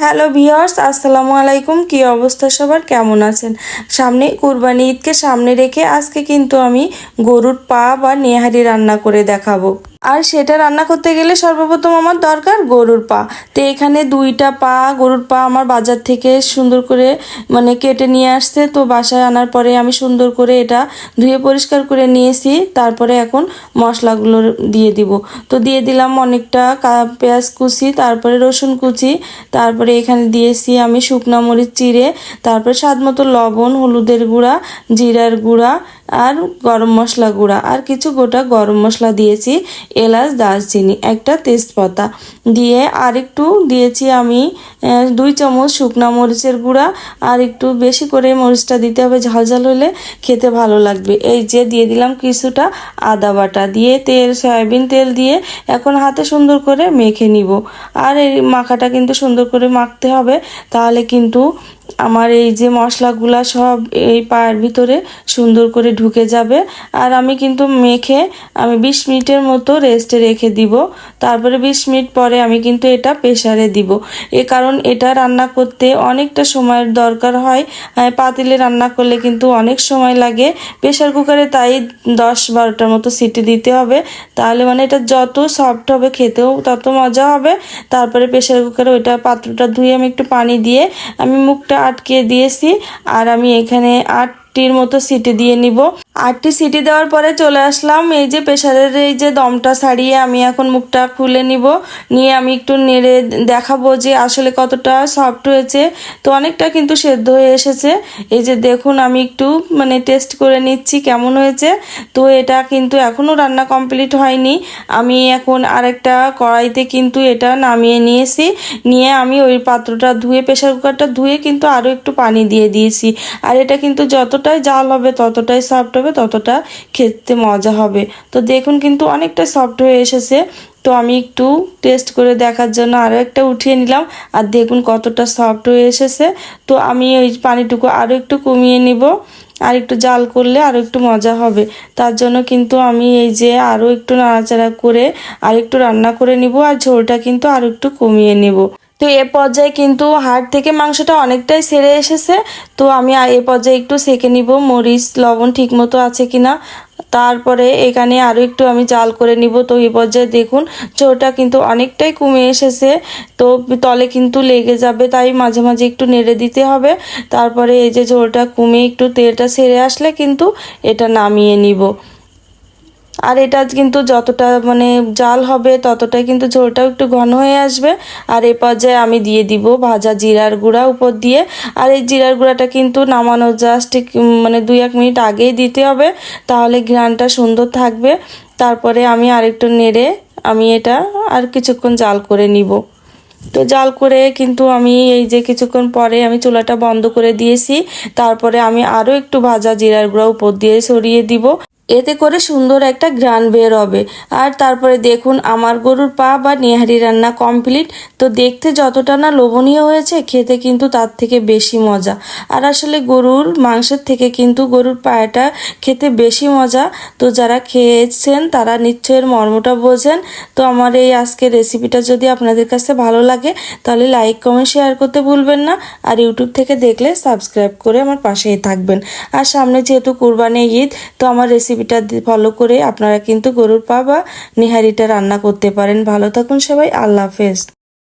Hello viewers আসসালামু আলাইকুম। কি অবস্থা সবার? কেমন আছেন? সামনে কুরবানি ঈদকে সামনে রেখে আজকে কিন্তু আমি গরুর পা বা নেহারি রান্না করে দেখাবো। আর সেটা রান্না করতে গেলে সর্বপ্রথম আমার দরকার গরুর পা। তো এখানে দুইটা পা, গরুর পা আমার বাজার থেকে সুন্দর করে মানে কেটে নিয়ে আসছে। তো বাসায় আনার পরে আমি সুন্দর করে এটা ধুয়ে পরিষ্কার করে নিয়েছি। তারপরে এখন মশলাগুলো দিয়ে দিব। তো দিয়ে দিলাম অনেকটা পেঁয়াজ কুচি, তারপরে রসুন কুচি, তারপরে এখানে দিয়েছি আমি শুকনা মরিচ, চিড়ে, তারপরে স্বাদ মতো লবণ, হলুদের গুঁড়া, জিরার গুঁড়া আর গরম মশলা গুঁড়া। আর কিছু গোটা গরম মশলা দিয়েছি, এলাচ, দারচিনি, একটা তেজপাতা। দিয়ে আর একটু দিয়েছি আমি দুই চামচ শুকনা মরিচের গুঁড়া। আর একটু বেশি করে মরিচটা দিতে হবে, ঝাল ঝাল হলে খেতে ভালো লাগবে। এই যে দিয়ে দিলাম কিছুটা আদা বাটা। দিয়ে তেল, সয়াবিন তেল দিয়ে এখন হাতে সুন্দর করে মেখে নিব। আর এই মাখাটা কিন্তু সুন্দর করে মাখতে হবে, তাহলে কিন্তু আমার এই যে মশলাগুলা সব এই পায়ের ভিতরে সুন্দর করে ঢুকে যাবে। আর আমি কিন্তু মেখে আমি বিশ মিনিটের মতো রেস্টে রেখে দিব। তারপরে বিশ মিনিট পরে আমি কিন্তু এটা প্রেসারে দিব। এ কারণ এটা রান্না করতে অনেকটা সময়ের দরকার হয়। পাতিলে রান্না করলে কিন্তু অনেক সময় লাগে। প্রেশার কুকারে তাই দশ বারোটার মতো সিটি দিতে হবে। তাহলে মানে এটা যত সফট হবে খেতেও তত মজা হবে। তারপরে প্রেসার কুকারে ওইটা পাত্রটা ধুয়ে আমি একটু পানি দিয়ে আমি মুখটা আটকে দিয়েছি আর আমি এখানে আটটির মতো সিটি দিয়ে নিব। আটটি সিটি দেওয়ার পরে চলে আসলাম। এই যে প্রেশারের এই যে দমটা ছাড়িয়ে আমি এখন মুখটা খুলে নিব। নিয়ে আমি একটু নেড়ে দেখাবো যে আসলে কতটা সফট হয়েছে। তো অনেকটা কিন্তু সেদ্ধ হয়ে এসেছে। এই যে দেখুন, আমি একটু মানে টেস্ট করে নিচ্ছি কেমন হয়েছে। তো এটা কিন্তু এখনও রান্না কমপ্লিট হয়নি। আমি এখন আরেকটা কড়াইতে কিন্তু এটা নামিয়ে নিয়েছি। নিয়ে আমি ওই পাত্রটা ধুয়ে প্রেসার কুকারটা ধুয়ে কিন্তু আরও একটু পানি দিয়ে দিয়েছি। আর এটা কিন্তু যতটাই জাল হবে ততটাই সফট হবে। ততটা খেতে মজা হবে। তো দেখুন কিন্তু অনেকটা সফট হয়ে এসেছে। তো আমি একটু টেস্ট করে দেখার জন্য আরও একটা উঠিয়ে নিলাম। আর দেখুন কতটা সফট হয়ে এসেছে। তো আমি ওই পানিটুকু আরও একটু কমিয়ে নিব। আর একটু জাল করলে আরও একটু মজা হবে। তার জন্য কিন্তু আমি এই যে আরও একটু নাড়াচাড়া করে আর একটু রান্না করে নিব। আর ঝোলটা কিন্তু আরও একটু কমিয়ে নেব। তো এ পর্যায়ে কিন্তু হাড় থেকে মাংসটা অনেকটাই সেরে এসেছে। তো আমি এ পর্যায়ে একটু সেকে নিব, মরিচ, লবণ ঠিক মতো আছে কিনা। তারপরে এখানে আরও একটু আমি জাল করে নিব। তো এই পর্যায়ে দেখুন, ঝোলটা কিন্তু অনেকটাই কমে এসেছে। তো তলে কিন্তু লেগে যাবে, তাই মাঝে মাঝে একটু নেড়ে দিতে হবে। তারপরে এই যে ঝোলটা কমে একটু তেলটা সেরে আসলে কিন্তু এটা নামিয়ে নিব। আর এটা কিন্তু যতটা মানে জাল হবে ততটাই কিন্তু ঝোলটাও একটু ঘন হয়ে আসবে। আর এ পর্যায়ে আমি দিয়ে দিব ভাজা জিরার গুঁড়া উপর দিয়ে। আর এই জিরার গুঁড়াটা কিন্তু নামানো জাস্ট মানে দুই এক মিনিট আগেই দিতে হবে, তাহলে ঘ্রাণটা সুন্দর থাকবে। তারপরে আমি আরেকটু নেড়ে আমি এটা আর কিছুক্ষণ জাল করে নিব। তো জাল করে কিন্তু আমি এই যে কিছুক্ষণ পরে আমি চুলাটা বন্ধ করে দিয়েছি, তারপরে আমি আরও একটু ভাজা জিরার গুঁড়া উপর দিয়ে সরিয়ে দিব। এতে করে সুন্দর একটা গ্রান বের হবে। আর তারপরে দেখুন, আমার গরুর পা বা নেহারি রান্না কমপ্লিট তো দেখতে যতটা না লোভনীয় হয়েছে, খেতে কিন্তু তার থেকে বেশি মজা। আর আসলে গরুর মাংসের থেকে কিন্তু গরুর পায়াটা খেতে বেশি মজা। তো যারা খেয়েছেন, তারা নিশ্চয়ের মর্মটা বোঝেন। তো আমার এই আজকের রেসিপিটা যদি আপনাদের কাছে ভালো লাগে, তাহলে লাইক কমেন্ট শেয়ার করতে ভুলবেন না। আর ইউটিউব থেকে দেখলে সাবস্ক্রাইব করে আমার পাশেই থাকবেন। আর সামনে যেহেতু কুরবানি ঈদ, তো আমার রেসিপিটা ফলো করে আপনারা কিন্তু গরুর পা বা নিহারিটা রান্না করতে পারেন। ভালো থাকুন সবাই, আল্লাহ হাফেজ।